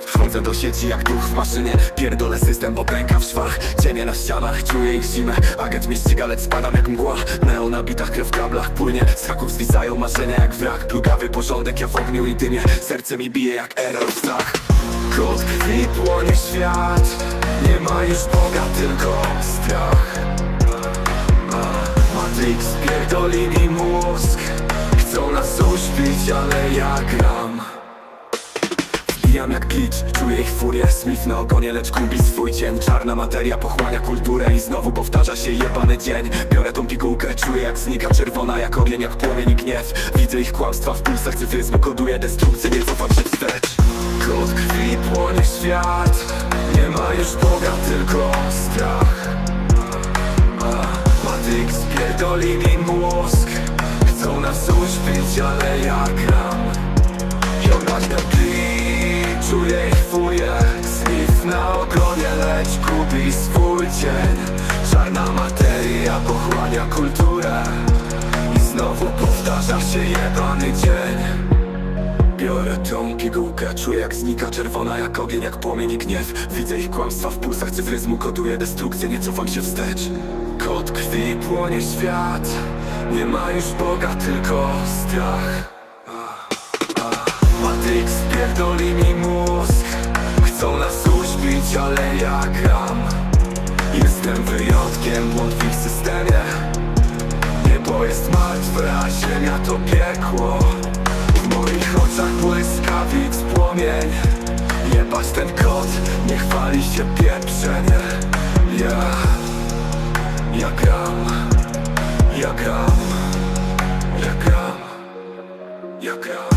Wchodzę do sieci jak duch w maszynie. Pierdolę system, bo pęka w szwach. Cienie na ścianach, czuję ich zimę. Agent mnie ściga, lecz spadam jak mgła. Neo na bitach, krew w kablach płynie. Z haków zwisają marzenia jak wrak. Plugawy porządek, ja w ogniu i dymie. Serce mi bije jak error strach Kod krwi płonie świat ma już Boga, tylko strach. Matrix pierdoli mi mózg. Chcą nas uśpić, ale ja gram. Wbijam jak glitch, czuję ich furię. Smith na ogonie, lecz gubi swój cień Czarna materia pochłania kulturę I znowu powtarza się jebany dzień. Biorę tą pigułkę, czuję jak znika Czerwona jak ogień, jak płomień i gniew. Widzę ich kłamstwa w pulsach cyfryzmu Koduję destrukcję, nie cofam się wstecz. Kod krwi płonie świat Już Boga, tylko strach. Matrix pierdoli mi mózg. Chcą nas uśpić, ale ja gram. Jogać na czuję ich furię Smith na ogonie, lecz gubi swój cień Czarna materia pochłania kulturę. I znowu powtarza się jebany dzień Biorę tą pigułkę, czuję jak znika czerwona jak ogień, jak płomień i gniew. Widzę ich kłamstwa w pulsach cyfryzmu, koduję destrukcję, nie cofam się wstecz. Kod krwi płonie świat, nie ma już Boga, tylko strach. Matrix pierdoli mi mózg Chcą nas uśpić, ale ja gram. Jestem wyjątkiem, błąd w ich systemie. Niebo jest martwe, a ziemia to piekło moich oczach błyskawic płomień. Jebać ten kot, nie chwali się pieprzenie. Ja, ja gram, ja gram, ja gram, ja gram